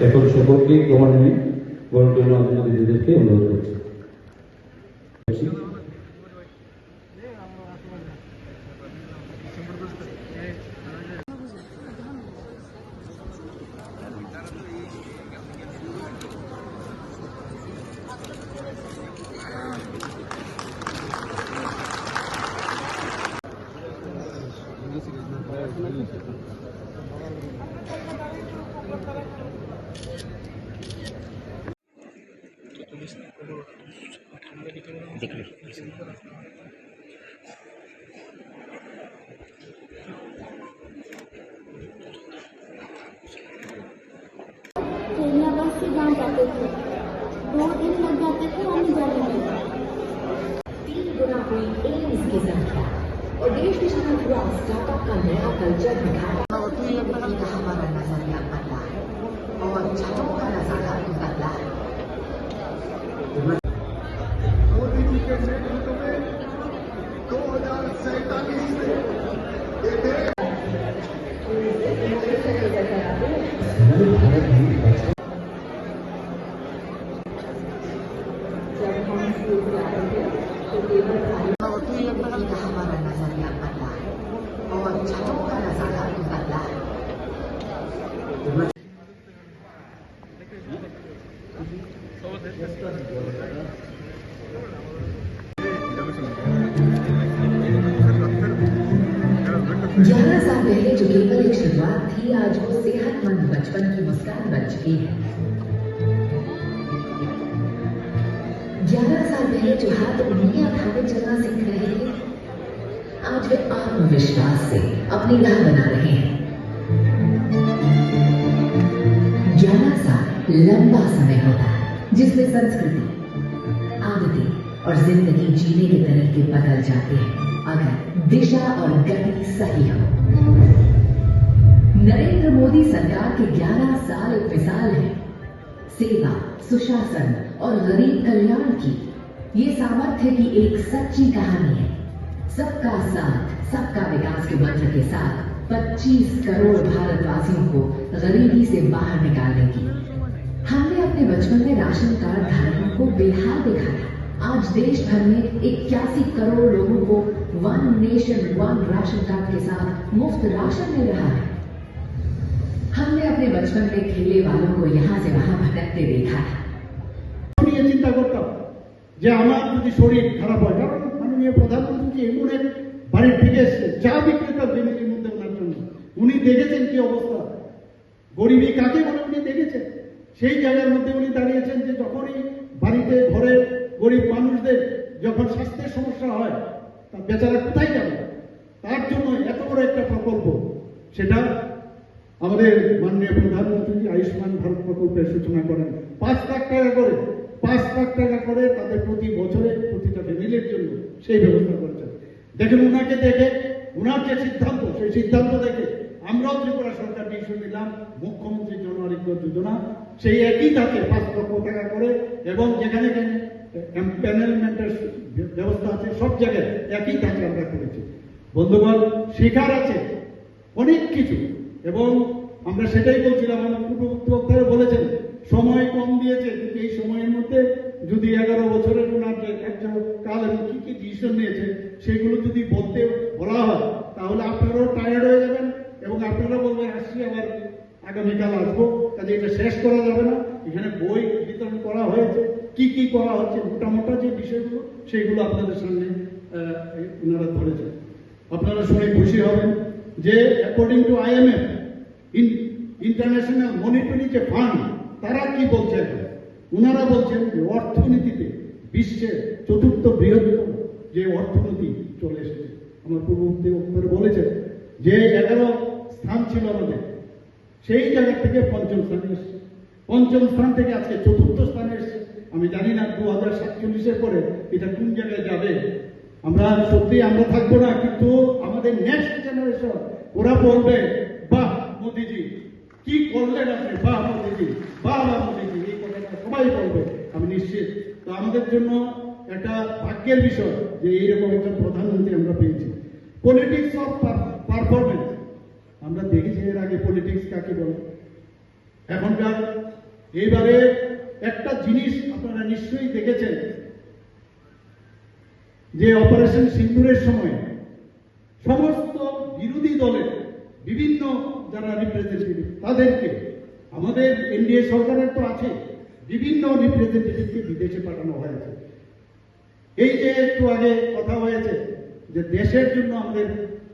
এখন সকলকে ক্রমান্বয়ে জন্য আপনাদের নিজেদেরকে অনুরোধ করছি। केलियाबाद से गाँव जाते थे दो दिन लग जाते थे में तीन गुना हुई एम्स की संख्या। और देश के साथ स्टार्टअप का नया कल्चर दिखाया लेकिन हमारा नज़रिया बदला है और छतों का नज़ारा भी बदला है मोदी जी के नेतृत्व में दो हज़ार सैतालीस में ये देश जब हम स्कूल से आते थे तो केवल खाली लेकिन हमारा ग्यारह साल पहले जो केवल एक शुरुआत थी, आज वो सेहतमंद बचपन की मुस्कान बन चुकी है। ग्यारह साल पहले जो हाथ उंगलियाँ उठाकर चलना सीख रहे हैं, आज वे आत्मविश्वास से अपनी राह बना रहे हैं। ग्यारह साल लंबा समय होता है, जिसमें संस्कृति, आदतें और ज़िंदगी जीने के तरीके बदल जाते हैं, अगर दिशा और गति सही हो। नरेंद्र मोदी सरकार के 11 साल एक मिसाल है। सेवा, सुशासन और गरीब कल्याण की। ये सामर्थ्य की एक सच्ची कहानी है। सबका साथ, सबका विकास के मंत्र के साथ 25 करोड़ भारतवासियों को गरीबी से बाहर निकालने की। हमने अपने बचपन में राशन कार्ड धारकों को बेहाल देखा था। आज देश भर में इक्यासी करोड़ लोगों को one nation one ration card के साथ मुफ़्त राशन मिल रहा है। हमने अपने बचपन में खेले वालों को यहाँ से वहाँ भटकते देखा है যে আমার যদি শরীর খারাপ হয়, কারণ মাননীয় প্রধানমন্ত্রী এমন এক বাড়ির থেকে এসছে, চা বিক্রেতা ফ্যামিলির মধ্যে ওনার জন্য। উনি দেখেছেন কি অবস্থা। গরিবী কাকে বলে উনি দেখেছেন? সেই জায়গার মধ্যে উনি দাঁড়িয়েছেন যে যখনই বাড়িতে ঘরে গরিব মানুষদের যখন স্বাস্থ্যের সমস্যা হয়, তা বেচারা কোথায় যাবে? তার জন্য এত বড় একটা প্রকল্প। সেটা আমাদের মাননীয় প্রধানমন্ত্রী আয়ুষ্মান ভারত প্রকল্পের সূচনা করেন। পাঁচ লাখ টাকা করে পাঁচ লাখ টাকা করে তাদের প্রতি বছরে প্রতিটা ফ্যামিলির জন্য সেই ব্যবস্থা করেছেন দেখেন উনাকে দেখে, উনার যে সিদ্ধান্ত, সেই সিদ্ধান্ত দেখে আমরাও ত্রিপুরা সরকার ডিসিশন নিলাম, মুখ্যমন্ত্রী জন আরোগ্য যোজনা, সেই একই তাতে পাঁচ লক্ষ টাকা করে এবং যেখানে প্যানেলমেন্টের ব্যবস্থা আছে, সব জায়গায় একই তাকে আমরা করেছি। বন্ধুগণ, শিকার আছে অনেক কিছু এবং আমরা সেটাই বলছিলাম, আমার পূর্ববর্তী বলেছেন, সময় কম দিয়েছে, কিন্তু এই সময়ের মধ্যে যদি এগারো বছরের ওনার যে কাল এবং কি কি ডিসিশন নিয়েছে সেগুলো যদি বলতে বলা হয়, তাহলে আপনারাও টায়ার্ড হয়ে যাবেন এবং আপনারা বলবেন, আসছি আবার আগামীকাল আসব। কাজে এটা শেষ করা যাবে না। এখানে বই বিতরণ করা হয়েছে। কি কি করা হচ্ছে মোটা মোটা যে বিষয়গুলো, সেগুলো আপনাদের সামনে ওনারা ধরেছেন। আপনারা শুনে খুশি হবেন যে according to IMF international monetary যে ফান্ড তারা কি বলছেন ওনারা বলছেন যে অর্থনীতিতে বিশ্বের চতুর্থ বৃহত্তম যে অর্থনীতি চলে এসেছে। আমার পূর্ববর্তী বক্তারা বলেছেন, যে এগারো স্থান ছিল আমাদের, সেই জায়গা থেকে পঞ্চম স্থানে এসেছে। পঞ্চম স্থান থেকে আজকে চতুর্থ স্থানে এসেছে। আমি জানি না দু হাজার সাতচল্লিশের পরে এটা কোন জায়গায় যাবে। আমরা সত্যি আমরা থাকব না, কিন্তু আমাদের নেক্সট জেনারেশন ওরা বলবে, বাহ, মোদিজি, কি করলেন আপনি? বাহ, মোদিজি, বাহ বাহ, মোদিজি। এই কথাটা সবাই বলবে, আমি নিশ্চিত। তো আমাদের জন্য একটা ভাগ্যের বিষয় যে এইরকম একজন প্রধানমন্ত্রী আমরা পেয়েছি। পলিটিক্স অফ পারফরমেন্স আমরা দেখেছি এর আগে পলিটিক্স কাকে বলে। এখনকার এইবারে একটা জিনিস আপনারা নিশ্চয়ই দেখেছেন। যে অপারেশন সিন্দুরের সময় সমস্ত বিরোধী দলের বিভিন্ন যারা রিপ্রেজেন্টেটিভ তাদেরকে, আমাদের এনডিএ সরকারের তো আছে বিভিন্ন রিপ্রেজেন্টেটিভকে বিদেশে পাঠানো হয়েছে। এই যে একটু আগে কথা হয়েছে যে দেশের জন্য আমাদের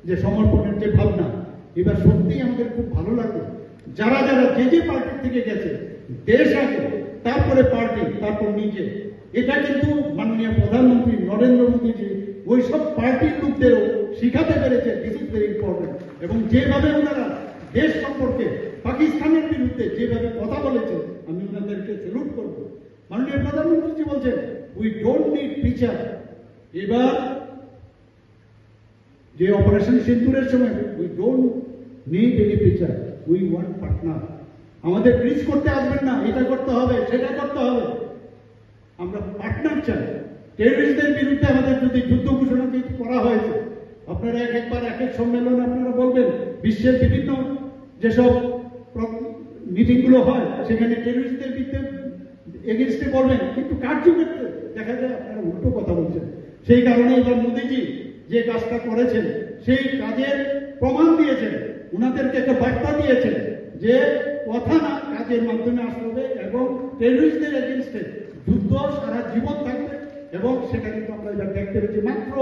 যে সমর্পণের যে ভাবনা, এবার সত্যিই আমাদের খুব ভালো লাগে। যারা যারা যে যে পার্টি থেকে গেছে, দেশ আগে, তারপরে পার্টি, তারপর নিজে, এটা কিন্তু মাননীয় প্রধানমন্ত্রী নরেন্দ্র মোদীজি ওই সব পার্টির লোকদেরও শিখাতে পেরেছে দিস ইজ ভেরি ইম্পর্টেন্ট এবং যেভাবে ওনারা দেশ সম্পর্কে পাকিস্তানের বিরুদ্ধে যেভাবে কথা বলেছে আমি ওনাদেরকে সেলুট করব মাননীয় প্রধানমন্ত্রীজি বলছেন উই ডোন্ট নিড টিচার এবার যে অপারেশন সিন্দুরের সময় we don't need any teacher we want partner আমাদের ব্রিজ করতে আসবেন না, এটা করতে হবে, সেটা করতে হবে। আমরা পার্টনার চাই। টেররিস্টদের বিরুদ্ধে আমাদের যদি যুদ্ধ ঘোষণা যদি করা হয়েছে, আপনারা এক একবার এক এক সম্মেলনে আপনারা বলবেন, বিশ্বের বিভিন্ন যেসব মিটিংগুলো হয়, সেখানে টেররিস্টদের বিরুদ্ধে এগেনস্টে বলবেন, কিন্তু কার্যক্ষেত্রে দেখা যায় আপনারা উল্টো কথা বলছেন। সেই কারণে এবার যে কাজটা করেছেন, সেই কাজের প্রমাণ দিয়েছেন। উনাদেরকে একটা বার্তা দিয়েছেন যে কথা না কাজের মাধ্যমে আসতে হবে এবং এগেনস্টে যুদ্ধ সারা জীবন থাকবে এবং সেটা কিন্তু আমরা এবার দেখতে পেয়েছি। মাত্র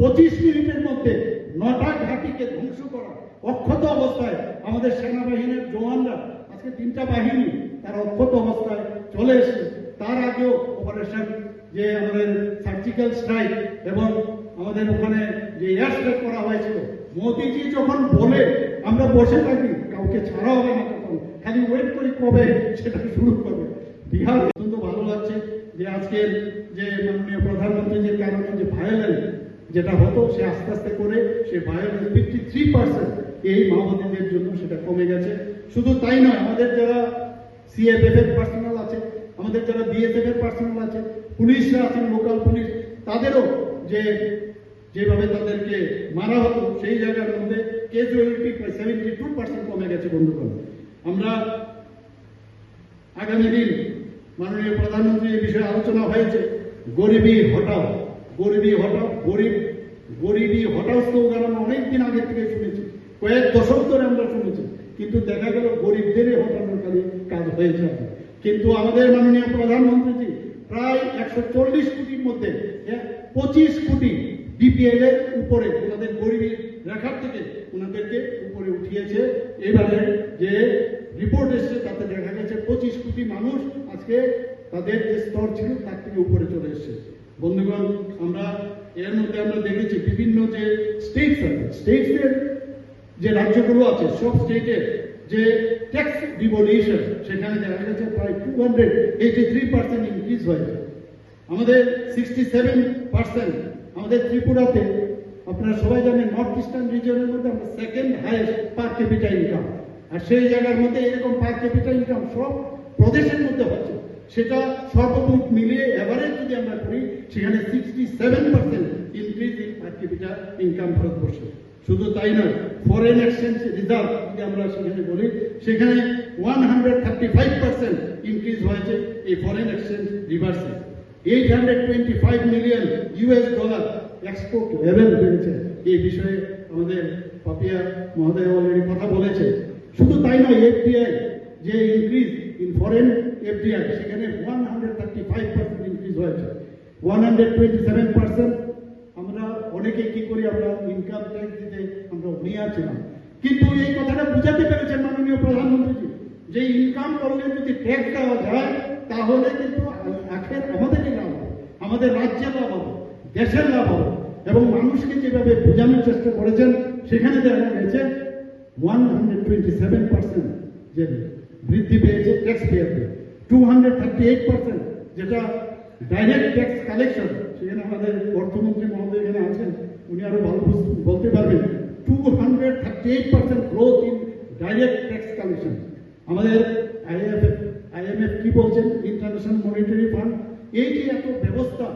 পঁচিশ মিনিটের মধ্যে নটা ঘাটিকে ধ্বংস করা অক্ষত অবস্থায় আমাদের সেনাবাহিনীর জওয়ানরা, আজকে তিনটা বাহিনী, তারা অক্ষত অবস্থায় চলে এসেছে। তার আগেও অপারেশন যে আমাদের সার্জিক্যাল স্ট্রাইক এবং আমাদের ওখানে যে এয়ার স্ট্রাইক করা হয়েছিল, মোদিজি যখন বলে আমরা বসে থাকি, কাউকে ছাড়া হবে না তখন খালি ওয়েট করি কবে সেটা শুরু করবে বিহার অত্যন্ত ভালো লাগছে যে আজকের যে মাননীয় প্রধানমন্ত্রী যে কারণে যে ভায়োলেন্স যেটা হতো, সে আস্তে আস্তে করে সে ভায়োলেন্স ফিফটি থ্রি পার্সেন্ট এই মাওবাদীদের জন্য সেটা কমে গেছে। শুধু তাই নয়, আমাদের যারা সিএফএফ এর পার্সোনাল আমাদের যারা বিএসএফ এর পার্সোনাল আছে পুলিশরা আছেন লোকাল পুলিশ, তাদেরও যে যেভাবে তাদেরকে মারা হতো, সেই জায়গার মধ্যে কেজুয়ালিটি সেভেন্টি টু পার্সেন্ট কমে গেছে, বন্ধুগণ আমরা আগামী দিন মাননীয় প্রধানমন্ত্রী এই বিষয়ে আলোচনা হয়েছে, গরিবী হটাও গরিবী হটাও, গরিব, গরিবী হটাও স্লোগান আমরা অনেকদিন আগে থেকে শুনেছি, কয়েক দশক ধরে আমরা শুনেছি, কিন্তু দেখা গেল গরিবদেরই হটানোর কাজে কাজ হয়েছে। কিন্তু আমাদের মাননীয় প্রধানমন্ত্রীজি প্রায় একশো চল্লিশ কোটির মধ্যে পঁচিশ কোটি বিপিএল এর উপরে ওনাদের গরিবী রেখার থেকে ওনাদেরকে উপরে উঠিয়েছে। এবারে যে রিপোর্ট এসছে তাতে দেখা গেছে পঁচিশ কোটি মানুষ আজকে তাদের যে স্তর ছিল তার থেকে উপরে চলে এসছে। বন্ধুগণ, আমরা এর মধ্যে আমরা দেখেছি বিভিন্ন যে স্টেটস আছে। স্টেটসের যে রাজ্যগুলো আছে, সব স্টেটের যে ট্যাক্স ডিভলিউশন সেখানে দেখা গেছে প্রায় two hundred eighty three percent increase হয়েছে আমাদের সিক্সটি সেভেন পার্সেন্ট আমাদের ত্রিপুরাতে, আপনারা সবাই জানেন নর্থ ইস্টার্ন রিজনের মধ্যে আমরা second highest per capita income আর সেই জায়গার মধ্যে এরকম পার ক্যাপিটা ইনকাম সব প্রদেশের মধ্যে হচ্ছে। সেটা সর্বমোট মিলিয়ে এভারেজ যদি আমরা করি, সেখানে sixty seven percent increase in per capita income ভারতবর্ষে। শুধু তাই নয় ফরেন এক্সচেঞ্জ রিজার্ভ যদি আমরা সেখানে বলি, সেখানে one hundred thirty five percent increase হয়েছে এই foreign exchange রিভার্সে eight hundred twenty five million US dollar export level বেড়েছে। এই বিষয়ে আমাদের পাপিয়া মহোদয় অলরেডি কথা বলেছে। শুধু তাই নয় এফডিআই যে ইনক্রিজ ইন ফরেন এফডিআই সেখানে one hundred thirty five percent increase হয়েছে। One hundred twenty seven percent অনেকে কি করি আমরা ইনকাম ট্যাক্স দিতে আমরা নিয়ে আছিলাম কিন্তু এই কথাটা বুঝাতে পেরেছেন মাননীয় প্রধানমন্ত্রী যে ইনকাম করলে যদি ট্যাক্স দেওয়া যায়, তাহলে কিন্তু আখের আমাদেরই লাভ হবে, আমাদের রাজ্যের লাভ হবে দেশের লাভ হবে। এবং মানুষকে যেভাবে বোঝানোর চেষ্টা করেছেন, সেখানে দেখা গেছে one hundred twenty seven percent যে বৃদ্ধি পেয়েছে tax পেয়ারদের two hundred thirty eight percent যেটা ডাইরেক্ট ট্যাক্স কালেকশন সেখানে আমাদের অর্থমন্ত্রী মহোদয় এখানে আছেন, উনি আরও ভালো বলতে পারবেন two hundred thirty eight percent growth in direct tax collection আমাদের আইএফএফ আইএমএফ কি বলছেন? ইন্টারন্যাশনাল মনিটারি ফান্ড এই যে এত ব্যবস্থা,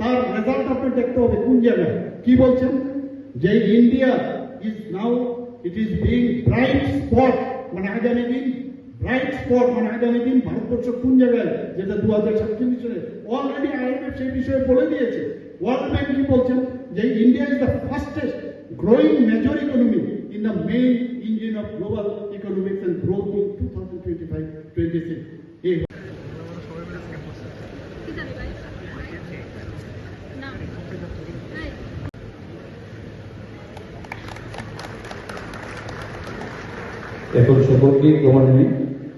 তার রেজাল্ট আপনার দেখতে হবে কোন জায়গায়। কি বলছেন? যে India is now it is being bright spot মানে আগামী দিন রাইট স্পট মানে আগামী দিন ভারতবর্ষ কোন জায়গায়, যেটা দু হাজার সাতচল্লিশ সালে অলরেডি আইএমএফ সেই বিষয়ে বলে দিয়েছে। ওয়ার্ল্ড ব্যাংক কি বলছেন যে India is the fastest growing major economy in the main engine of global economics and growth in two thousand twenty five twenty six এখন সকলকে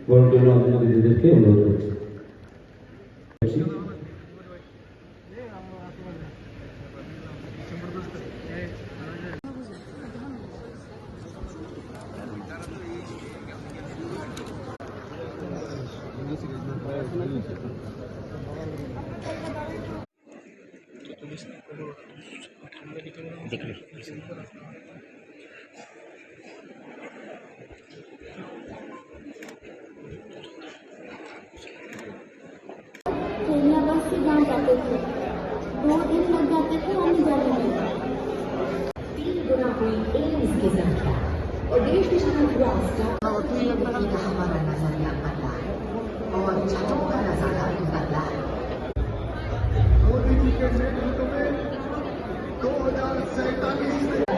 વોલન્ટિયરનો અભિનંદન વિદ્યાર્થી અનુરોધ કરું છું देख लो हमारा नजरिया बदला है और छतों का नजारा भी बदला है मोदी जी के नेतृत्व में दो हजार सैतालीस में